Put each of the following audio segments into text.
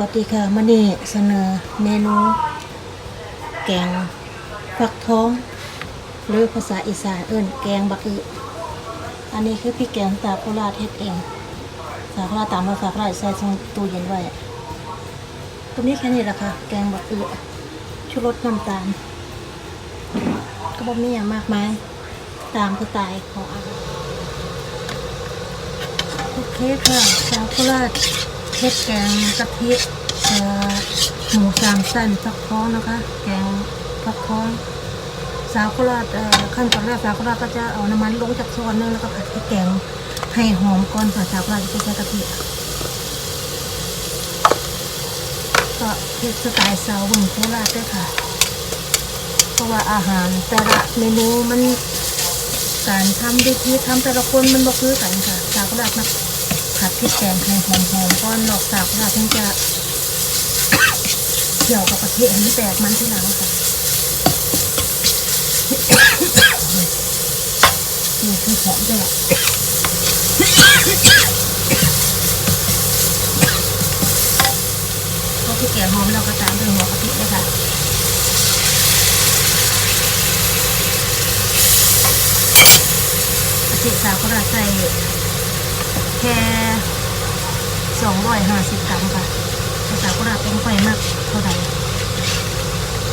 วัสดีค่ะมันนี่เสนอเมนูแกงฟักทอง หรือภาษาอีสานเอิ้นแกงบักอึอันนี้คือพี่แกงสาโคราชเฮ็ดเอง สาโคราชตามภาษาโคราชใส่ช่องตู้เย็นไว้ตรงนี้แค่นี้แหละค่ะ แกงบักอึชูรสน้ำตาล ก็บ่มีอย่างมากมาย ตามสไตล์ของอาโอเคค่ะสาโคราช เฮ็ดแกงกะทิหมูสามสั้นฟักทองนะคะ แกงฟักทองสาวโคราชเอ่อขั้นตอนแรกสาวโคราชก็จะเอาน้ำมันลงจากช้อนนึงแล้วก็ผัดพริกแกงให้หอมก่อนค่ะสาวโคราชจะใช้กะทิก็เฮ็ดสไตล์สาวเมืองโคราชด้วยค่ะ เพราะว่าอาหารแต่ละเมนูมันการทำด้วิธีทำแต่ละคนมันบ่คือกันค่ะสาวโคราชมา ผัดพริกแกงให้หอมๆก่อนนอกสาวโคราชถึงจะเกี่ยวกับกะทิให้มันแตกมันทีหลังค่ะนี่คือหอมแดดก็คือแกงหอมเราก็ตามด้วยหัวกะทิเลยค่ะกะทิสาวก็ใส่ แค่สองร้อยห้าสิบกรัมค่ะแต่สาวก็ต้องไฟมากเท่าไหร่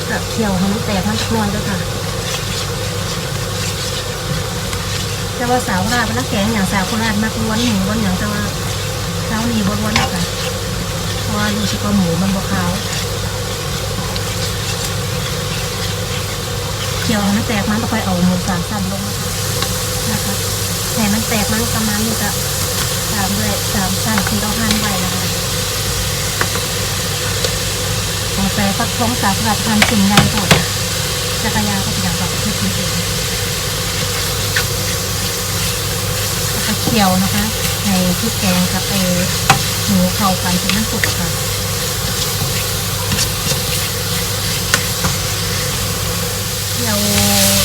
กับเคี่ยวให้มันแตกมันสักหน่อยด้วยค่ะแต่ว่าสาวโคราชเป็นนักแกงอย่างสาวโคราชมักล้วนหมูล้วนอย่างแต่ว่าเช้านี้บ่ล้วนหรอกค่ะเพราะว่ารู้สึกว่าหมูมันบ่ขาวเคี่ยวให้มันแตกมันก็ค่อยเอาหมูสามสั้นลงนะคะนะคะแต่มันแตกมันประมาณนี้ก็ามด้วยสามสั้นที่เราหั่นไว้นะคะของใส่ฟักทองสาวโคราชหั่นสิ่งใหญ่โดดจักรยานก็เป็นอย่างแบบที่กินเองแล้วก็เคี่ยวนะคะ ในพริกแกงกับไอหมูเข้ากันจนมันสุกค่ะเคี่ยว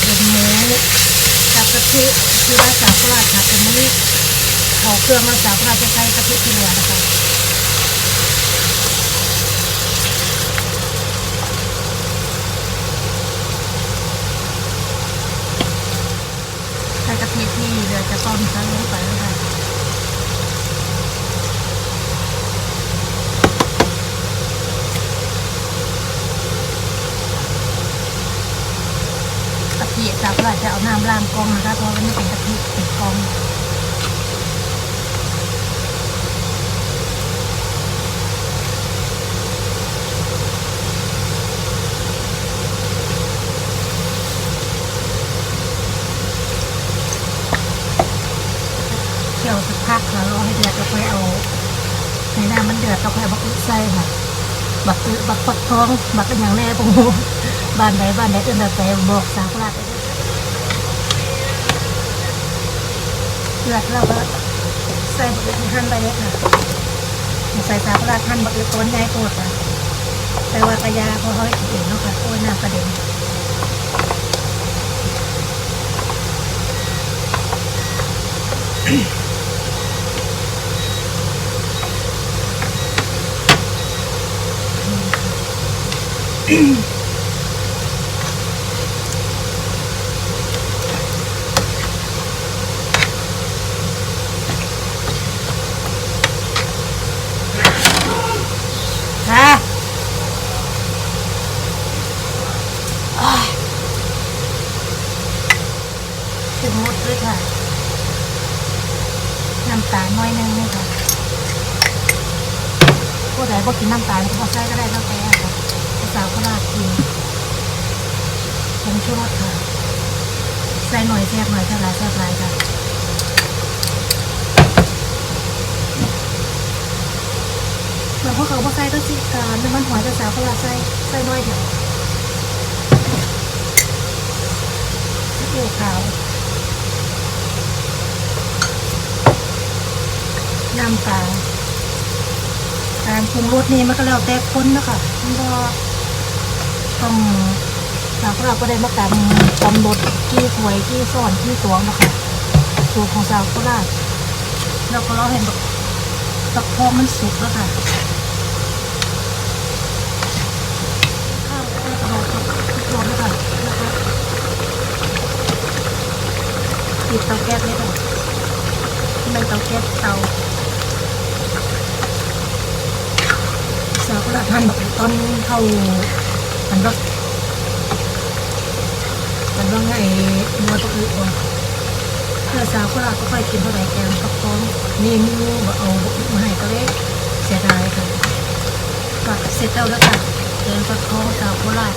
เอ็นหมูกับกะทิที่ว่าสาโคราชค่ะเป็นนี่ เขาเครื่องมาสาโคราจะใช้กะทิที่เหลือนะคะใช้กะทิที่เหลือจะต้มซะลงไปเลยค่ะกะทิจากเราจะเอาน้ำล้างกองนะคะเพราะว่ามันเป็นกะทิติดกองเคี่ยวสักพักค่ะรอให้เดือดแล้วค่อยเอาใน น้ำมันเอดเราค่บักอึใส่ค่ะบักอึบักปักทองบักเป็นอย่างแน่ปงบ้านไหนบ้านไหนเอื่นแต่บอกสาวราชได้เลยเดือดเราก็ใส่บักอึที่หั่นไปเลยค่ะใส่สาวราชหั่นบักอึต้นใหญ่โคตรค่ะแต่ว่ากระยาเพอเขาให้กินเองเนาะค่ะโอ้ยน้ำกระเด็นอ้า ถึงหมดเลยค่ะน้ำตาลน้อยนึงนี่ค่ะผู้ใดบ่กินน้ำตาลก็บ่ใส่ก็ได้แล้วแต่ สาวก็ราดกินผงชูรสค่ะ ใส่หน่อยแซ่บหน่อยเท่าไรแซ่บไรค่ะเหมือนพวกเขาพอใส่ก็สิกาน้ำมันหอยแต่สาวก็ลาใส่ใส่น้อยเดียวซีอิ๊วขาวน้ำปลาการปรุงรสนี่มันก็แล้วแต่คนนะคะมันก็ ทำหากเราก็ได้มากันกำหนดที่ถวยที่ซ่อนที่ตวงนะคะตัวของสาวโคราชเราก็เราเห็นตะโพงมันสุกแล้วค่ะข้าวเราทุกรอบนะคะนะคะปิดเตาแก๊สได้ค่ะที่มเตาแก๊สเตาสาวโคราชทำแบบตอนเข้า มันก็มันว่าไงมัวตะอึบ่เพื่อสาวกราก็ค่อยกินเท่าไหร่แกก็พร้อมนี่มูบ่เอามาให้ก็เลยเสียดายค่ะก็เสร็จแล้วแล้วค่ะแกงฟักทองสาวโคราช